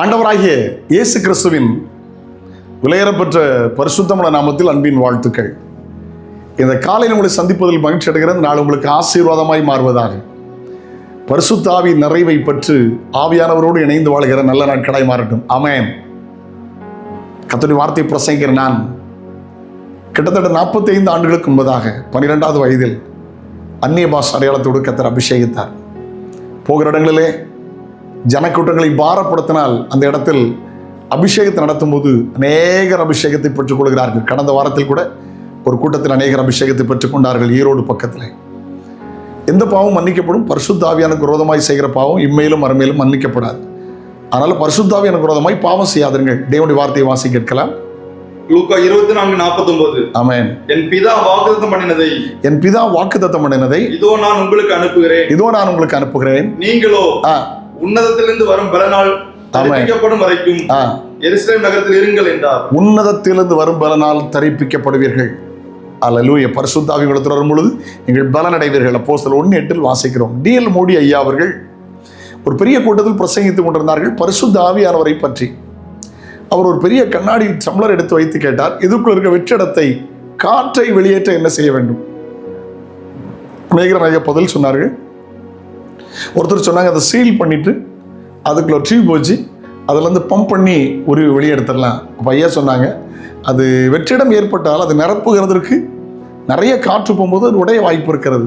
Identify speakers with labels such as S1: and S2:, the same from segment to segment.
S1: ஆண்டவராகிய இயேசு கிறிஸ்துவின் விலையேறப்பெற்ற பரிசுத்தமான நாமத்தில் அன்பின் வாழ்த்துக்கள். இந்த காலையில் உங்களை சந்திப்பதில் மகிழ்ச்சி அடைகிறது நான் உங்களுக்கு ஆசீர்வாதமாய் மாறுவதாக. பரிசுத்தாவி நிறைவை பற்று ஆவியானவரோடு இணைந்து வாழ்கிற நல்ல நாட்களாய் மாறட்டும். அமேன் கத்தோடைய வார்த்தை பிரசங்கர் நான் கிட்டத்தட்ட 45 ஆண்டுகளுக்கு முன்பதாக பன்னிரெண்டாவது வயதில் அந்நிய பாஷ அடையாளத்தோடு கத்தர் அபிஷேகித்தார். போகிற இடங்களிலே ஜனக்கூட்டங்களை பாரப்படுத்தினால் அந்த இடத்தில் அபிஷேகத்தை நடத்தும்போது அநேகர் அபிஷேகத்தை பெற்றுக் கொள்கிறார்கள் கடந்த வாரத்தில் கூட ஒரு கூட்டத்தில் அநேகர் அபிஷேகத்தை பெற்றுக் கொண்டார்கள் ஈரோடு பக்கத்தில். எந்த பாவம் மன்னிக்கப்படும். பரிசுத்தாவியானுக்கு விரோதமாய் செய்கிற பாவம் இம்மையிலும் மறுமையிலும் மன்னிக்கப்படாது. அதனால் பரிசுத்தாவியானுக்கு விரோதமாய் பாவம் செய்யாதீர்கள். தேவனுடைய வார்த்தையை வாசி கேட்கலாம்.
S2: லூக்கா இருபத்தி நான்கு நாற்பத்தி ஒன்பது
S1: ஆமென்.
S2: என் பிதா வாக்குத்தம் பண்ணினதை.
S1: என் பிதா வாக்குத்தத்தம் பண்ணினதை.
S2: இதோ நான் உங்களுக்கு அனுப்புகிறேன்.
S1: இதோ நான் உங்களுக்கு அனுப்புகிறேன்.
S2: நீங்களோ உன்னதத்திலிருந்து வரும் பலனால் தரிப்பிக்கப்படும் வரைக்கும் எருசலேம் நகரத்தில் இருங்கள் என்றார்.
S1: உன்னதத்திலிருந்து வரும் பலனால் தரிப்பிக்கப்படுவீர்கள். அல்லூய பரிசுத்தாவி கொடுத்து வரும் பொழுது நீங்கள் பலனடைவீர்கள். அப்போ சில ஒன்று எட்டில் வாசிக்கிறோம். டிஎல் மோடி ஐயா அவர்கள் ஒரு பெரிய கூட்டத்தில் பிரசங்கித்துக் கொண்டிருந்தார்கள். பரிசுத்த ஆவியானவரை பற்றி. அவர் ஒரு பெரிய கண்ணாடி டம்ளர் எடுத்து வைத்து கேட்டார். இதுக்குள்ள இருக்க வெற்றிடத்தை காற்றை வெளியேற்ற என்ன செய்ய வேண்டும்? அநேகர் நிறைய பதில் சொன்னார்கள். ஒருத்தர் சொன்னாங்க அதை சீல் பண்ணிட்டு அதுக்குள்ள டியூப் வச்சு அதுலேருந்து பம்ப் பண்ணி ஒரு வெளியே எடுத்துடலாம் அப்போ ஐயா சொன்னாங்க அது வெற்றிடம் ஏற்பட்டால் அது நிரப்புகிறதற்கு நிறைய காற்று போகும்போது அது உடைய வாய்ப்பு இருக்கிறது.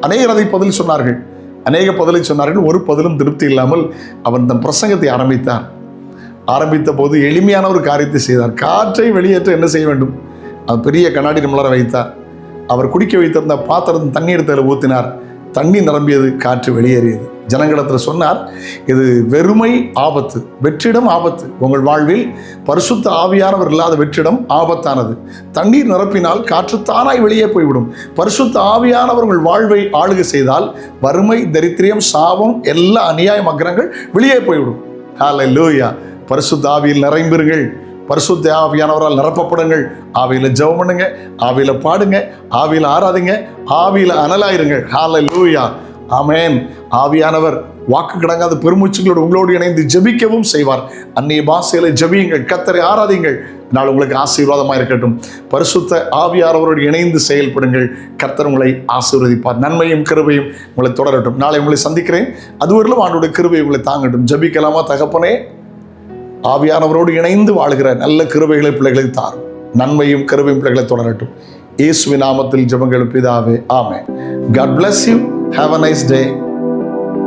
S1: அநேகர் அதை பதில் சொன்னார்கள். அநேக பதிலை சொன்னார்கள். ஒரு பதிலும் திருப்தி இல்லாமல் அவன் தன் பிரசங்கத்தை ஆரம்பித்தார். ஆரம்பித்த போது எளிமையான ஒரு காரியத்தை செய்தார். காற்றை வெளியேற்ற என்ன செய்ய வேண்டும்? அவர் பெரிய கண்ணாடி நம்மளார வைத்தார். அவர் குடிக்க வைத்திருந்த பாத்திரம் தண்ணீர் தேல ஊற்றினார் தண்ணி நிரம்பியது காற்று வெளியேறியது. ஜனங்களிடத்தில் சொன்னார் இது வெறுமை ஆபத்து. வெற்றிடம் ஆபத்து. உங்கள் வாழ்வில் பரிசுத்த ஆவியானவர் இல்லாத வெற்றிடம் ஆபத்தானது. தண்ணீர் நிரப்பினால் காற்று தானாய் வெளியே போய்விடும். பரிசுத்த ஆவியானவர் உங்கள் வாழ்வை ஆளுகை செய்தால் வறுமை தரித்திரியம் சாபம் எல்லா அநியாய மகரங்கள் வெளியே போய்விடும். ஹalleluya. பரிசுத்த ஆவியில் நிறைம்பீர்கள் பரிசுத்த ஆவியானவரால் நிரப்பப்படுங்கள். ஆவியில் ஜெபம் பண்ணுங்க ஆவியில் பாடுங்க ஆவியில் ஆராதிங்க ஆவியில் அனலாயிருங்கள் லூயா ஆமேன் ஆவியானவர் வாக்கு கிடங்காத பெருமூச்சுகளோடு உங்களோடு இணைந்து ஜெபிக்கவும் செய்வார். அந்நிய பாசையில் ஜெபியுங்கள் கத்தரை ஆராதிங்கள். நாள் உங்களுக்கு ஆசீர்வாதமாக இருக்கட்டும். பரிசுத்த ஆவியாரவரோடு இணைந்து செயல்படுங்கள். கர்த்தர் உங்களை ஆசீர்வதிப்பார். நன்மையும் கிருபையும் உங்களை தொடரட்டும். நாளை உங்களை சந்திக்கிறேன். அதுவரையிலும் ஆண்டோட கிருபை உங்களை தாங்கட்டும். ஜெபிக்கலாமா தகப்பனே? ஆவியானவரோடு இணைந்து வாழ்கிற நல்ல கிருபைகளை பிள்ளைகளை தாரும். நன்மையும் கிருபையும் பிள்ளைகளை தொடரட்டும். இயேசுவின் நாமத்தில் ஜபங்கள் பிதாவே ஆமே God bless you have a nice day